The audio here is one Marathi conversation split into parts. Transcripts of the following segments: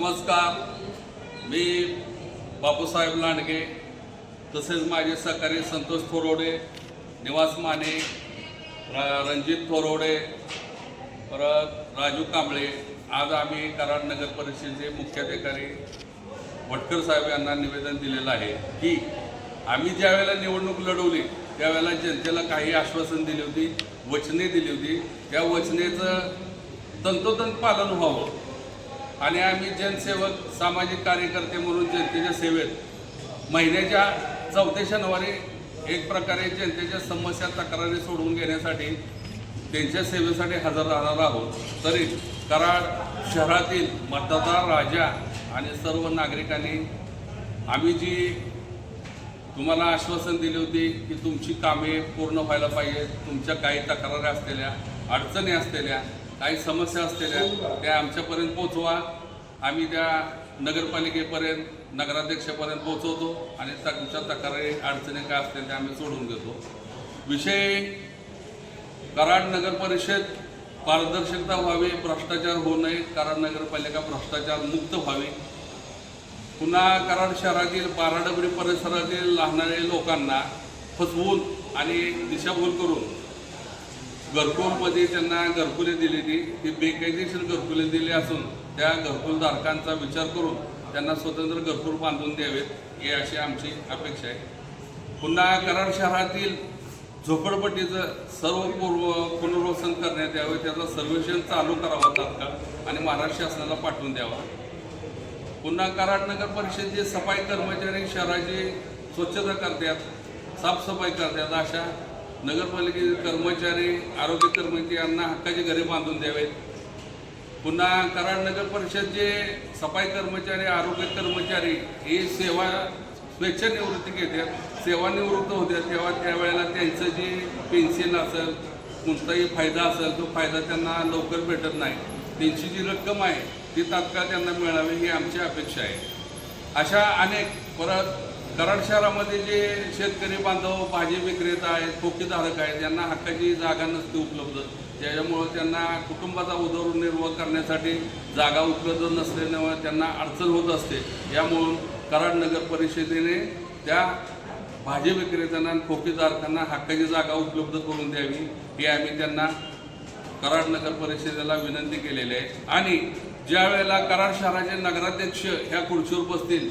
नमस्कार. मी बापूसाहेब लांडगे तसेच माझे सहकारी संतोष थोरोडे निवास माने र- रणजित थोरोडे परत राजू कांबळे. आज आम्ही कराड नगर परिषदेचे मुख्याधिकारी भटकर साहेब यांना निवेदन दिलेलं आहे की आम्ही ज्यावेळेला निवडणूक लढवली त्यावेळेला जनतेला काही आश्वासन दिली होती वचने दिली होती. त्या वचनेचं तंतोतंत पालन व्हावं. आणि आम्ही जनसेवक सामाजिक कार्यकर्ते म्हणून जनतेच्या सेवेत महिन्याच्या चौथ्या शनिवारी एक प्रकारे जनतेच्या समस्या तक्रारी सोडवून घेण्यासाठी त्यांच्या सेवेसाठी हजर राहणार आहोत. तरी कराड शहरातील मतदार राजा आणि सर्व नागरिकांनी आम्ही जी तुम्हाला आश्वासन दिली होती की तुमची कामे पूर्ण व्हायला पाहिजे तुमच्या काही तक्रारी असलेल्या अडचणी असलेल्या काही समस्या असलेल्या त्या आमच्यापर्यंत पोचवा आम्ही त्या नगरपालिकेपर्यंत नगराध्यक्षापर्यंत पोहोचवतो आणि तुमच्या तक्रारी अडचणी काय असतील त्या आम्ही सोडून घेतो विषय कराड नगर परिषद पारदर्शकता व्हावी भ्रष्टाचार होऊ नये कराड नगरपालिका भ्रष्टाचार मुक्त व्हावी. पुन्हा कराड शहरातील बाराडबरी परिसरातील राहणाऱ्या लोकांना फसवून आणि दिशाभूल करून घरकुलमध्ये त्यांना घरकुले दिलेली ती बेकायदेशीर घरकुले दिली असून त्या घरकुलधारकांचा विचार करून त्यांना स्वतंत्र घरकुल बांधून द्यावेत ही अशी आमची अपेक्षा आहे. पुन्हा कराड शहरातील झोपडपट्टीचं सर्व पूर्व पुनर्वसन करण्यात यावे त्याचं सर्वेक्षण चालू करावं तात्काळ आणि महाराष्ट्र शासनाला पाठवून द्यावा. पुन्हा कराड नगर परिषदेचे सफाई कर्मचारी शहराची स्वच्छता करतात साफसफाई करतात अशा नगरपालिकेचे कर्मचारी आरोग्य कर्मचारी यांना हक्काचे घरे बांधून द्यावेत. पुन्हा कराड नगर परिषदचे सफाई कर्मचारी आरोग्य कर्मचारी हे सेवा स्वेच्छानिवृत्ती घेतात सेवानिवृत्त होत्या तेव्हा त्यावेळेला त्यांचं जे पेन्शन असेल कोणताही फायदा असेल तो फायदा त्यांना लवकर भेटत नाही. त्यांची जी रक्कम आहे ती तात्काळ त्यांना मिळावी ही आमची अपेक्षा आहे. अशा अनेक परत कराड शहरामध्ये जे शेतकरी बांधव भाजी विक्रेता आहेत खोकीधारक आहेत यांना हक्काची जागा नसते उपलब्ध. त्याच्यामुळं त्यांना कुटुंबाचा उदरनिर्वाह करण्यासाठी जागा उपलब्ध नसल्यामुळे त्यांना अडचण होत असते. यामुळं कराड नगर परिषदेने त्या भाजी विक्रेत्यांना आणि खोकीधारकांना हक्काची जागा उपलब्ध करून द्यावी ही आम्ही त्यांना कराड नगर परिषदेला विनंती केलेली आहे. आणि ज्या वेळेला कराड शहराचे नगराध्यक्ष ह्या खुर्चीवर बसतील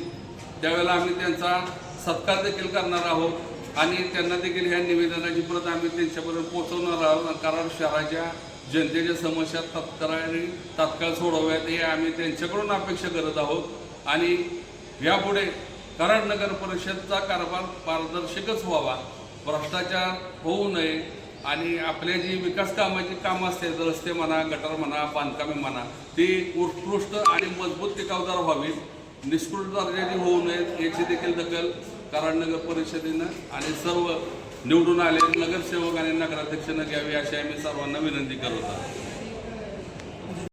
त्यावेळेला आम्ही त्यांचा सत्कार देखील करणार आहोत आणि त्यांना देखील ह्या निवेदनाची प्रत आम्ही त्यांच्यापर्यंत पोहोचवणार आहोत. कारण शहराच्या जनतेच्या समस्या तत्काळ तात्काळ सोडवाव्यात हे आम्ही त्यांच्याकडून अपेक्षा करत आहोत. आणि यापुढे कराड नगर परिषदचा कारभार पारदर्शकच व्हावा. भ्रष्टाचार होऊ नये आणि आपल्या जी विकास कामाची कामं असतात रस्ते म्हणा गटर म्हणा बांधकामे म्हणा ती उत्कृष्ट आणि मजबूत टिकावदार व्हावीत. निष्कृत दर्जाची होऊ नयेत याची देखील दखल कराड नगर परिषदेनं आणि सर्व निवडून आलेले नगरसेवक आणि नगराध्यक्षांना घ्यावी अशी आम्ही सर्वांना विनंती करत आहोत.